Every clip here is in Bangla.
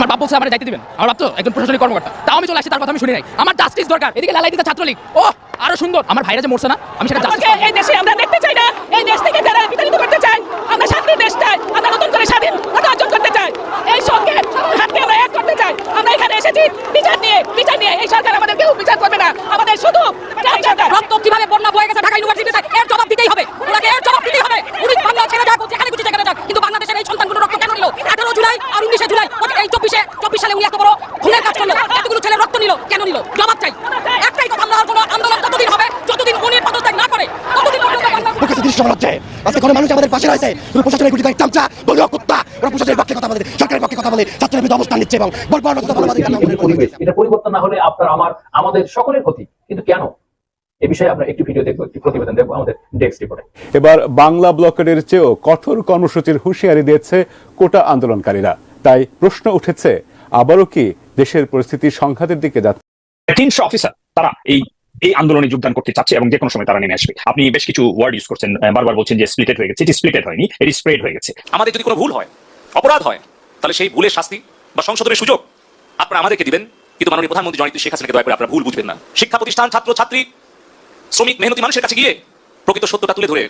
আমার বাপ বলছে আমার দায়িত্ব দিবেন। আমার বাপ তো একজন প্রশাসনিক কর্মকর্তা। তাও আমি চলে আসছি তার কথা আমি শুনি নাই। আমার জাস্টিস দরকার। এদিকে লালাই দিতে ছাত্রলীগ। ও আরও সুন্দর। আমার ভাইরা যে মরছে না আমি সেটা এই দেশে আমরা দেখতে চাই না। এই দেশ থেকে যারা বিতাড়িত করতে চাই আমরা শান্তির দেশ চাই। আমরা নতুন করে স্বাধীনতা অর্জন করতে চাই। এই সঙ্গে হাতকে আমরা এক করতে চাই। আমরা এখানে এসেছি বিচার নিয়ে বিচার নিয়ে। এই সরকার আমাদের কেউ বিচার করবে না। আমাদের শুধু এই সরকার রক্ত কীভাবে বন্যা বয়ে গেছে ঢাকা ইউনিভার্সিটিতে এর জবাব দিতেই হবে ওনাকে এর জবাব দিতেই হবে উনি বাংলা ছেড়ে যাক যেখানে খুশি সেখানে যাক কিন্তু বাংলাদেশের এই সন্তানগুলো রক্ত কেন নিল আঠারো জুলাই আর উনিশে জুলাই এই চব্বিশে চব্বিশ সালে উনি এত বড় খুনের কাজ করল এতগুলো ছেলে রক্ত নিল কেন নিল? জবাব চাই। একটাই কথা আমরা আর কোনো আন্দোলন ততদিন হবে যতদিন উনি পদত্যাগ না করে ততদিন পর্যন্ত বাংলা ওর কাছে দৃশ্য হচ্ছে আজকে কোনো মানুষ আমাদের পাশে রয়েছে। কোনো প্রশাসনের গুটি চামচা বলিও কুত্তা ওরা প্রশাসনের পক্ষে কথা বলে সরকারের পক্ষে কথা বলে ছাত্রের বিরুদ্ধে অবস্থান নিচ্ছে এবং এটা পরিবর্তন না হলে আপনার আমার আমাদের সকলের ক্ষতি। কিন্তু কেন? এ বিষয়ে আমরা একটি ভিডিও দেখব একটি প্রতিবেদন দেখব আমাদের ডেস্ক রিপোর্টে এবার বাংলা চেয়েও কঠোর কর্মসূচির হুঁশিয়ারি দিয়েছে কোটা আন্দোলনকারীরা। তাই প্রশ্ন উঠেছে আবারও কি দেশের পরিস্থিতি সংঘাতের দিকে যাচ্ছে? তিনশো অফিসার তারা এই এই আন্দোলনে যোগদান করতে চাচ্ছে এবং যে কোনো সময় তারা নেমে আসবে। আপনি বেশ কিছু ওয়ার্ড ইউজ করছেন বারবার বলছেন যে স্প্লিটেড হয়ে গেছে। এটি স্প্লিটেড হয়নি এটি স্প্রেড হয়ে গেছে। আমাদের যদি কোনো ভুল হয় অপরাধ হয় তাহলে সেই ভুলের শাস্তি বা সংশোধনের সুযোগ আপনারা আমাদেরকে দিবেন। কিন্তু মাননীয় প্রধানমন্ত্রী জনিত শেখ হাসিনাকে দয়া করে আপনারা ভুল বুঝবেন না। শিক্ষা প্রতিষ্ঠান ছাত্র ছাত্রী শ্রমিক মেহনতি মানুষের কাছে গিয়ে প্রকৃত সত্যটা তুলে ধরে।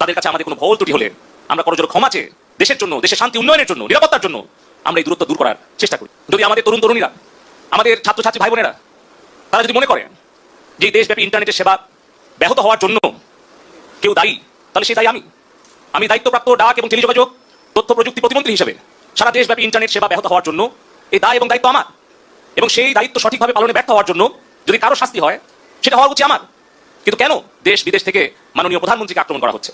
তাদের কাছে আমাদের কোনো ভুল ত্রুটি হলে আমরা করজোর ক্ষমা চেয়ে দেশের জন্য, দেশের শান্তি উন্নয়নের জন্য, নিরাপত্তার জন্য আমরা এই দূরত্ব দূর করার চেষ্টা করি। যদি আমাদের তরুণ তরুণীরা, আমাদের ছাত্রছাত্রী ভাই বোনেরা তারা যদি মনে করেন যে দেশব্যাপী ইন্টারনেটের সেবা ব্যাহত হওয়ার জন্য কেউ দায়ী, তাহলে সেই দায়ী আমি। আমি দায়িত্বপ্রাপ্ত ডাক এবং টেলিযোগাযোগ, তথ্য প্রযুক্তি প্রতিমন্ত্রী হিসেবে সারা দেশব্যাপী ইন্টারনেট সেবা ব্যাহত হওয়ার জন্য এই দায় এবং দায়িত্ব আমার। এবং সেই দায়িত্ব সঠিকভাবে পালনে ব্যর্থ হওয়ার জন্য যদি কারও শাস্তি হয়, সেটা হওয়া উচিত আমার। কিন্তু কেন দেশ বিদেশ থেকে মাননীয় প্রধানমন্ত্রীকে আক্রমণ করা হচ্ছে?